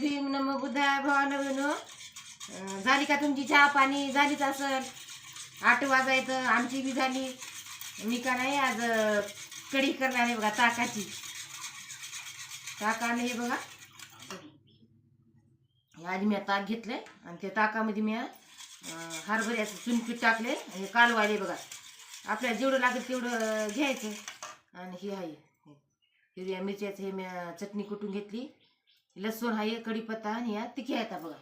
भीम नम बुद्धाय भवानविनो झाली का तुमची चहा पाणी? झालीच असल. आठ वाजायचं आमची बी झाली. मी का नाही आज कढी करणार आहे बघा ताकाची. ताक आणलं हे बघा. आधी मी ताक घेतले आणि त्या ताकामध्ये मी हरभऱ्याचं चुनपीठ टाकले आणि कालवाले बघा. आपल्याला जेवढं लागेल तेवढं घ्यायचं. आणि हे आहे. हिरव्या मिरच्याचं हे मी चटणी कुटून घेतली? लसूण आहे कढीपत्ता आणि या तिख्या येतात बघा.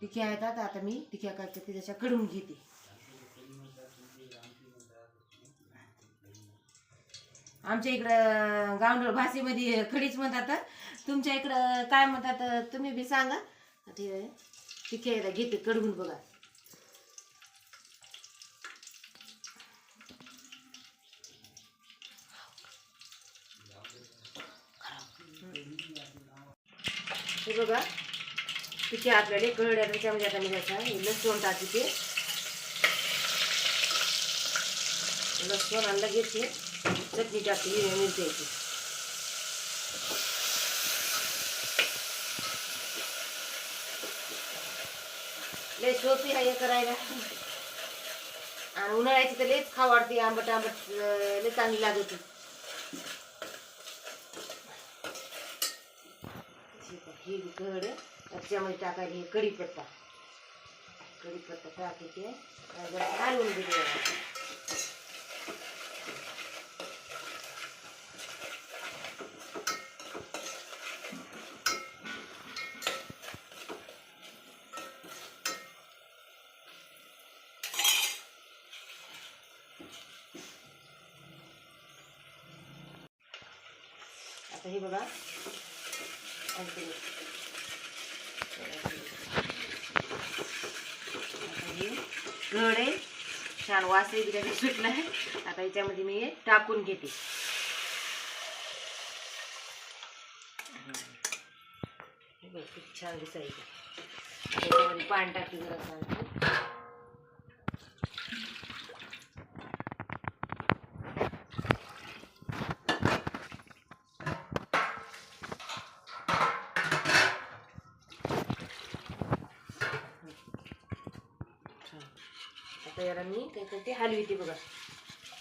तिख्या येतात आता मी तिख्या काय करते त्याच्या कडून घेते. आमच्या इकडं गावंडळ भाषेमध्ये खडीच म्हणतात. तुमच्या इकडं काय म्हणतात तुम्ही बी सांगा. ते तिख्या येतात घेते कडवून बघा. हे बघा तिथे आपल्याला कळड्या त्याच्यामध्ये आता निघायचा हे लसूण टाकते लसूण आणि लगेच हे चटणी टाकते हिरव्या मिरच्याची लय सोपी आहे हे करायला. आणि उन्हाळ्याची तर लयच खाव वाटते आंबट आंबट लय चांगली लागते. ही कड त्याच्यामध्ये टाकायला हे कढीपत्ता. कढीपत्ता टाकायचे. आणि घालून दिले आता हे बघा. गड आहे छान वासही बिर्याणी सुटला आहे आता याच्यामध्ये मी हे टाकून घेते. खूप बघ, छान दिसायचं. त्याच्यामध्ये पाणी टाकते जरा आता याला मी काय करते हलविते बघा.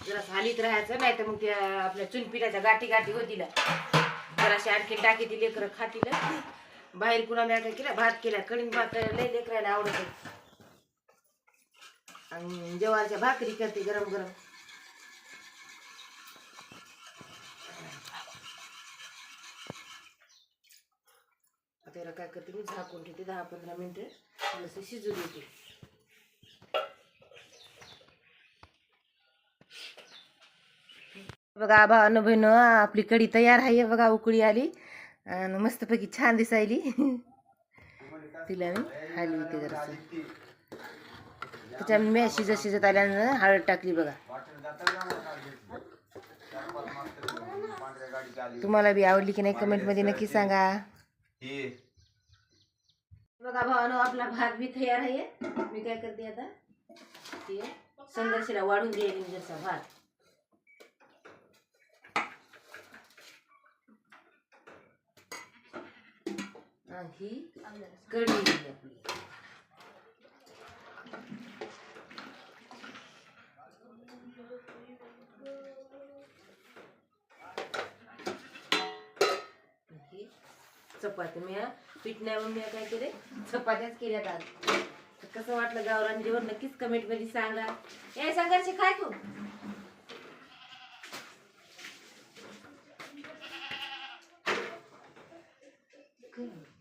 जरा हालीत राहायचं नाही तर मग त्या आपल्या चुनपिठाच्या गाठी गाठी होतील. जराशी आणखी टाकी ती लेकरं खातील. बाहेर कुणा मी काय केलं भात केला कढीन भात लय लेकरायला आवडत. आणि ज्वारीच्या भाकरी करते गरम गरम. आता याला काय करते मी झाकून ठेवते दहा पंधरा मिनिटं. थोडंसं शिजू देते. बघा भावानं बहिण आपली कढी तयार आहे बघा आली. आणि मस्तपैकी छान दिसायली. तिला मी हलवते जरासं. त्याच्या मी शिजत शिजत आल्यानं हळद टाकली बघा. तुम्हाला बी आवडली की नाही, कमेंटमध्ये नक्की सांगा. बघा, भावानं, आपला भात बी तयार आहे. मी काय करते आता? ते संघर्षाला वाढून घ्यायला मी भात ही कढी आपली. ही चपाती मी हा मी काय केले चपात्याच केल्यात आज. कसं वाटलं गावरान जेवण नक्कीच कमेंटमध्ये सांगा. ए संघर्ष काय तू Good.